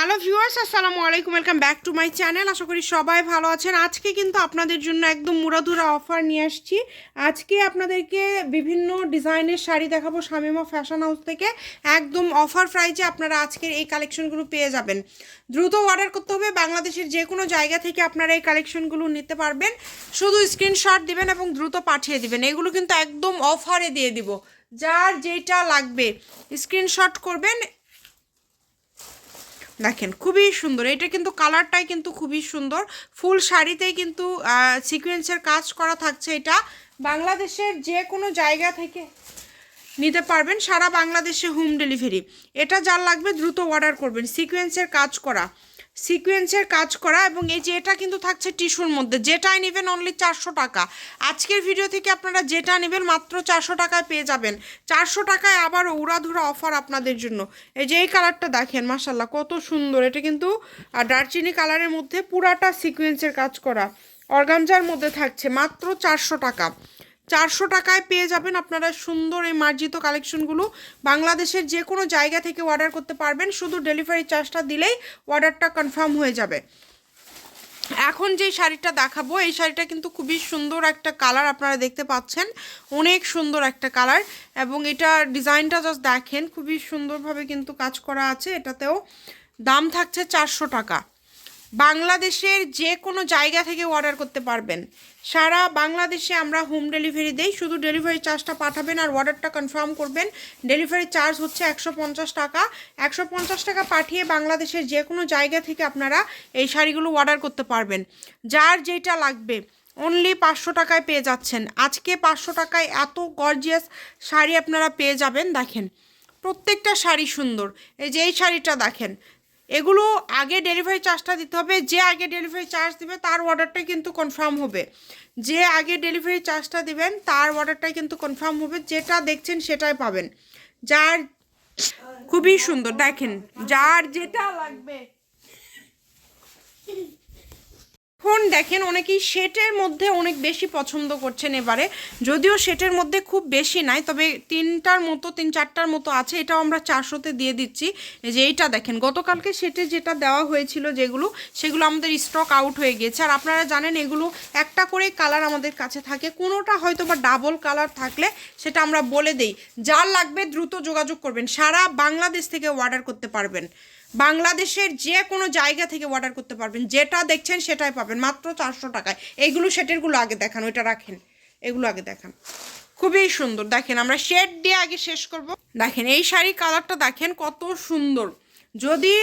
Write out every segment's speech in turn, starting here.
Hello viewers, আসসালামু আলাইকুম, welcome back to my channel. আশা করি সবাই ভালো আছেন। আজকে কিন্তু আপনাদের জন্য একদম মুরাধুরা অফার নিয়ে আসছি। আজকে আপনাদেরকে বিভিন্ন ডিজাইনের শাড়ি দেখাবো শামিমা ফ্যাশন হাউস থেকে। একদম অফার প্রাইজে আপনারা আজকের এই কালেকশনগুলো পেয়ে যাবেন। দ্রুত অর্ডার করতে হবে। বাংলাদেশের যে কোনো জায়গা থেকে আপনারা এই কালেকশনগুলো নিতে পারবেন। শুধু স্ক্রিনশট দিবেন এবং দ্রুত পাঠিয়ে দিবেন। এগুলো কিন্তু একদম অফারে দিয়ে দিব। যার যেটা লাগবে, স্ক্রিনশট করবেন। দেখেন, খুবই সুন্দর। এটা কিন্তু কালারটাই কিন্তু খুবই সুন্দর। ফুল শাড়িতেই কিন্তু সিকুয়েন্সের কাজ করা থাকছে এটা। বাংলাদেশের যে কোনো জায়গা থেকে নিতে পারবেন সারা বাংলাদেশে হোম ডেলিভারি এটা যার লাগবে দ্রুত অর্ডার করবেন সিকুয়েন্সের কাজ করা। সিকোয়েন্সের কাজ করা এবং এই যে এটা কিন্তু থাকছে টিস্যুর মধ্যে, যেটাই নেবেন অনলি চারশো টাকা। আজকের ভিডিও থেকে আপনারা যেটা নেবেন মাত্র চারশো টাকায় পেয়ে যাবেন। চারশো টাকায় আবার উড়াধুরা অফার আপনাদের জন্য। এই যে এই কালারটা দেখেন মাসাল্লাহ কত সুন্দর। এটা কিন্তু দারচিনি কালারের মধ্যে পুরাটা সিকোয়েন্সের কাজ করা। অর্গানজার মধ্যে থাকছে মাত্র চারশো টাকা। চারশো টাকায় পেয়ে যাবেন আপনারা সুন্দর এই মার্জিত কালেকশনগুলো। বাংলাদেশের যে কোনো জায়গা থেকে অর্ডার করতে পারবেন, শুধু ডেলিভারি চার্জটা দিলেই অর্ডারটা কনফার্ম হয়ে যাবে। এখন যে শাড়িটা দেখাবো, এই শাড়িটা কিন্তু খুবই সুন্দর একটা কালার আপনারা দেখতে পাচ্ছেন। অনেক সুন্দর একটা কালার এবং এটা ডিজাইনটা জাস্ট দেখেন, খুবই সুন্দরভাবে কিন্তু কাজ করা আছে। এটাতেও দাম থাকছে চারশো টাকা। বাংলাদেশের যে কোনো জায়গা থেকে অর্ডার করতে পারবেন। সারা বাংলাদেশে আমরা হোম ডেলিভারি দেই, শুধু ডেলিভারি চার্জটা পাঠাবেন আর অর্ডারটা কনফার্ম করবেন। ডেলিভারি চার্জ হচ্ছে একশো পঞ্চাশ টাকা। একশো পঞ্চাশ টাকা পাঠিয়ে বাংলাদেশের যে কোনো জায়গা থেকে আপনারা এই শাড়িগুলো অর্ডার করতে পারবেন। যার যেটা লাগবে অনলি পাঁচশো টাকায় পেয়ে যাচ্ছেন। আজকে পাঁচশো টাকায় এত গর্জিয়াস শাড়ি আপনারা পেয়ে যাবেন, দেখেন। প্রত্যেকটা শাড়ি সুন্দর। এই যে এই শাড়িটা দেখেন এগুলো আগে ডেলিভারি চার্জটা দিতে হবে। যে আগে ডেলিভারি চার্জ দিবে, তার অর্ডারটাই কিন্তু কনফার্ম হবে। যে আগে ডেলিভারি চার্জটা দিবেন, তার অর্ডারটাই কিন্তু কনফার্ম হবে। যেটা দেখছেন, সেটাই পাবেন। যার খুবই সুন্দর, দেখেন, যার যেটা লাগবে। এখন দেখেন, অনেকেই সেটের মধ্যে অনেক বেশি পছন্দ করছেন এবারে। যদিও সেটের মধ্যে খুব বেশি নাই, তবে তিনটার মতো, তিন চারটার মতো আছে, এটাও আমরা চারশোতে দিয়ে দিচ্ছি। যে এইটা দেখেন, গতকালকে সেটে যেটা দেওয়া হয়েছিল যেগুলো, সেগুলো আমাদের স্টক আউট হয়ে গিয়েছে। আর আপনারা জানেন, এগুলো একটা করে কালার আমাদের কাছে থাকে, কোনোটা হয়তো বা ডাবল কালার থাকলে সেটা আমরা বলে দেই। যার লাগবে দ্রুত যোগাযোগ করবেন, সারা বাংলাদেশ থেকে অর্ডার করতে পারবেন। বাংলাদেশের যে কোনো জায়গা থেকে অর্ডার করতে পারবেন। যেটা দেখছেন সেটাই পাবেন। মাত্র চারশো টাকায়। এইগুলো সেটেরগুলো আগে দেখান, ওইটা রাখেন। এগুলো আগে দেখান। খুবই সুন্দর। দেখেন, আমরা শেড দিয়ে আগে শেষ করব। দেখেন, এই শাড়ি কালারটা দেখেন কত সুন্দর। যদি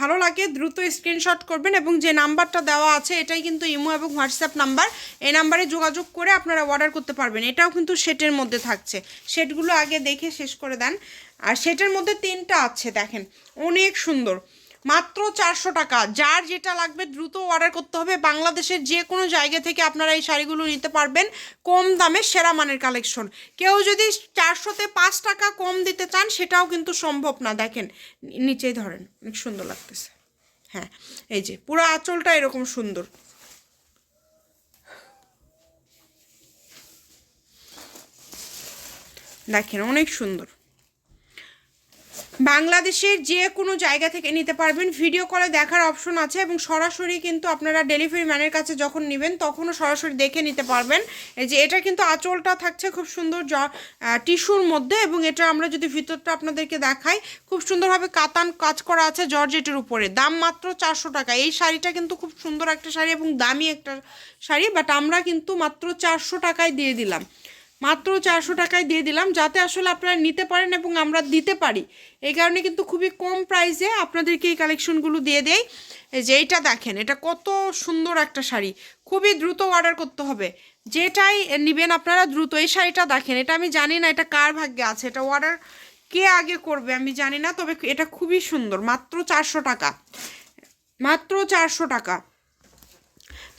ভালো লাগে, দ্রুত স্ক্রিনশট করবেন এবং যে নাম্বারটা দেওয়া আছে, এটাই কিন্তু ইমো এবং হোয়াটসঅ্যাপ নাম্বার। এই নাম্বারে যোগাযোগ করে আপনারা অর্ডার করতে পারবেন। এটাও কিন্তু সেটের মধ্যে থাকছে। সেটগুলো আগে দেখে শেষ করে দেন। আর সেটের মধ্যে তিনটা আছে, দেখেন। অনেক সুন্দর। মাত্র চারশো টাকা। যার যেটা লাগবে দ্রুত অর্ডার করতে হবে। বাংলাদেশের যে কোনো জায়গা থেকে আপনারা এই শাড়িগুলো নিতে পারবেন কম দামে সেরা মানের কালেকশন কেউ যদি চারশোতে পাঁচ টাকা কম দিতে চান, সেটাও কিন্তু সম্ভব না। দেখেন, নিচেই ধরেন, অনেক সুন্দর লাগতেছে। হ্যাঁ এই যে, পুরো আঁচলটা এরকম সুন্দর। দেখেন, অনেক সুন্দর। বাংলাদেশের যে কোনো জায়গা থেকে নিতে পারবেন। ভিডিও কলে দেখার অপশন আছে এবং সরাসরি কিন্তু আপনারা ডেলিভারি ম্যানের কাছে যখন নেবেন, তখনও সরাসরি দেখে নিতে পারবেন। এই যে এটা কিন্তু আঁচলটা থাকছে খুব সুন্দর জ টিস্যুর মধ্যে এবং এটা আমরা যদি ভিতরটা আপনাদেরকে দেখাই, খুব সুন্দরভাবে কাতান কাজ করা আছে জর্জেটের উপরে। দাম মাত্র চারশো টাকা। এই শাড়িটা কিন্তু খুব সুন্দর একটা শাড়ি এবং দামি একটা শাড়ি বাট আমরা কিন্তু মাত্র চারশো টাকায় দিয়ে দিলাম। মাত্র চারশো টাকায় দিয়ে দিলাম, যাতে আসলে আপনারা নিতে পারেন এবং আমরা দিতে পারি। এই কারণে কিন্তু খুবই কম প্রাইসে আপনাদেরকে এই কালেকশনগুলো দিয়ে দেয় যে এইটা দেখেন, এটা কত সুন্দর একটা শাড়ি। খুবই দ্রুত অর্ডার করতে হবে। যেটাই নেবেন আপনারা দ্রুত। এই শাড়িটা দেখেন, এটা আমি জানি না এটা কার ভাগ্যে আছে, এটা অর্ডার কে আগে করবে আমি জানি না, তবে এটা খুবই সুন্দর, মাত্র চারশো টাকা। মাত্র চারশো টাকা।